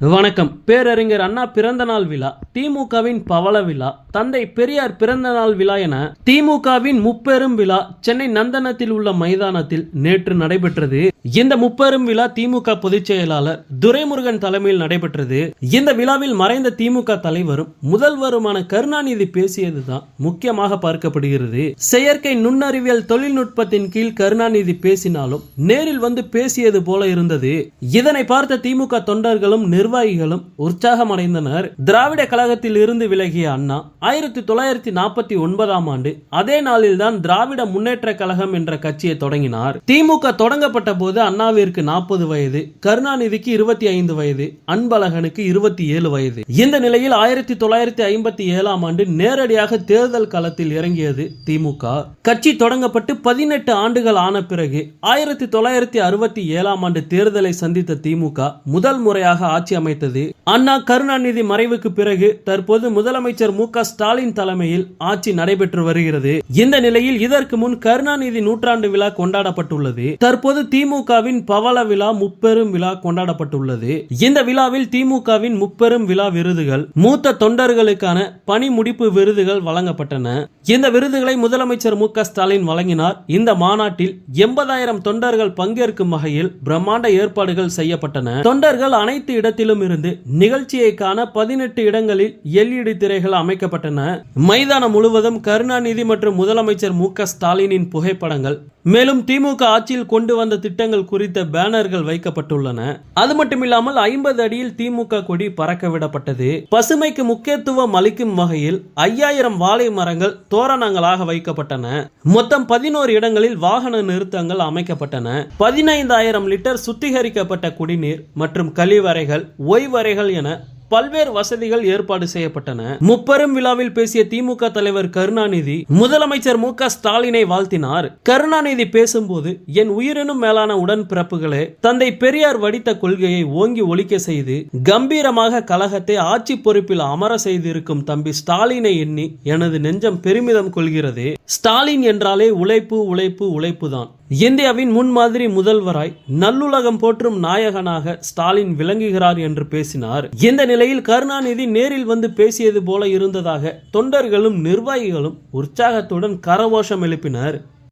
வணக்கம். பேரறிஞர் அண்ணா பிறந்த நாள் விழா. திமுகவின் பவள விழா தந்தை பெரியார் பிறந்த நாள் விழா என திமுகவின் முப்பெரும் விழா சென்னை நந்தனத்தில் உள்ள மைதானத்தில் நேற்று நடைபெற்றது. இந்த முப்பெரும் விழா திமுக பொதுச் செயலாளர் துரைமுருகன் தலைமையில் நடைபெற்றது. இந்த விழாவில் மறைந்த திமுக தலைவரும் முதல்வருமான கருணாநிதி பேசியதுதான் முக்கியமாக பார்க்கப்படுகிறது. செயற்கை நுண்ணறிவியல் தொழில்நுட்பத்தின் கீழ் கருணாநிதி பேசினாலும் நேரில் வந்து பேசியது போல இருந்தது. இதனை பார்த்த திமுக தொண்டர்களும் நிர்வாகிகளும் உற்சாகமடைந்தனர். திராவிட கழகத்தில் இருந்து விலகிய அண்ணா ஆயிரத்தி தொள்ளாயிரத்தி நாற்பத்தி ஒன்பதாம் ஆண்டு அதே நாளில்தான் திராவிட முன்னேற்ற கழகம் என்ற கட்சியை தொடங்கினார். திமுக தொடங்கப்பட்ட போது அண்ணாவிற்கு நாற்பது வயது கருணாநிதிக்கு இருபத்தி ஐந்து வயது அன்பழகனுக்கு இருபத்தி ஏழு வயது. இந்த நிலையில் ஆயிரத்தி தொள்ளாயிரத்தி ஐம்பத்தி ஏழாம் ஆண்டு நேரடியாக தேர்தல் களத்தில் இறங்கியது திமுக. கட்சி தொடங்கப்பட்டு பதினெட்டு ஆண்டுகள் ஆன பிறகு ஆயிரத்தி தொள்ளாயிரத்தி அறுபத்தி ஏழாம் ஆண்டு தேர்தலை சந்தித்த திமுக முதல் முறையாக ஆட்சி அமைத்தது. அண்ணா கருணாநிதி மறைவுக்கு பிறகு தற்போது முதலமைச்சர் மு ஸ்டாலின் தலைமையில் ஆட்சி நடைபெற்று வருகிறது. இந்த நிலையில் இதற்கு முன் கருணாநிதி நூற்றாண்டு விழா கொண்டாடப்பட்டுள்ளது. தற்போது திமுகவின் பவள விழா முப்பெரும் விழா கொண்டாடப்பட்டுள்ளது. இந்த விழாவில் திமுகவின் முப்பெரும் விழா விருதுகள் மூத்த தொண்டர்களுக்கான பணி முடிப்பு விருதுகள் வழங்கப்பட்டன. இந்த விருதுகளை முதலமைச்சர் மு ஸ்டாலின் வழங்கினார். இந்த மாநாட்டில் எண்பதாயிரம் தொண்டர்கள் பங்கேற்கும் வகையில் பிரம்மாண்ட ஏற்பாடுகள் செய்யப்பட்டன. தொண்டர்கள் அனைத்து இடத்திலும் இருந்து நிகழ்ச்சியை காண பதினெட்டு இடங்களில் இடங்களில் எல்இடி திரைகள் அமைக்கப்பட்டன. மைதானம் முழுவதும் கருணாநிதி மற்றும் முதலமைச்சர் மு ஸ்டாலினின் புகைப்படங்கள். மேலும் திமுக ஆட்சியில் கொண்டு வந்த திட்டங்கள் குறித்த பேனர்கள் வைக்கப்பட்டுள்ளன. அது மட்டுமில்லாமல் ஐம்பது அடியில் திமுக கொடி பறக்க விடப்பட்டது. பசுமைக்கு முக்கியத்துவம் அளிக்கும் வகையில் ஐயாயிரம் வாழை மரங்கள் தோரணங்களாக வைக்கப்பட்டன. மொத்தம் பதினோரு இடங்களில் வாகன நிறுத்தங்கள் அமைக்கப்பட்டன. பதினைந்தாயிரம் லிட்டர் சுத்திகரிக்கப்பட்ட குடிநீர் மற்றும் கழிவறைகள் ஓய்வறைகள் என பல்வேறு வசதிகள் ஏற்பாடு செய்யப்பட்டன. முப்பெரும் விழாவில் பேசிய திமுக தலைவர் கருணாநிதி முதலமைச்சர் மு க ஸ்டாலினை வாழ்த்தினார். கருணாநிதி பேசும்போது என் உயிரினும் மேலான உடன்பிறப்புகளே தந்தை பெரியார் வடித்த கொள்கையை ஓங்கி ஒழிக்க செய்து கம்பீரமாக கழகத்தை ஆட்சி பொறுப்பில் அமர செய்திருக்கும் தம்பி ஸ்டாலினை எண்ணி எனது நெஞ்சம் பெருமிதம் கொள்கிறது. ஸ்டாலின் என்றாலே உழைப்பு உழைப்பு உழைப்பு தான் இந்தியாவின் முன்மாதிரி முதல்வராய் நல்லுலகம் போற்றும் நாயகனாக ஸ்டாலின் விளங்குகிறார் என்று பேசினார். இந்த நிலையில் கருணாநிதி நேரில் வந்து பேசியது போல இருந்ததாக தொண்டர்களும் நிர்வாகிகளும் உற்சாகத்துடன் கரகோஷம் எழுப்பினர்.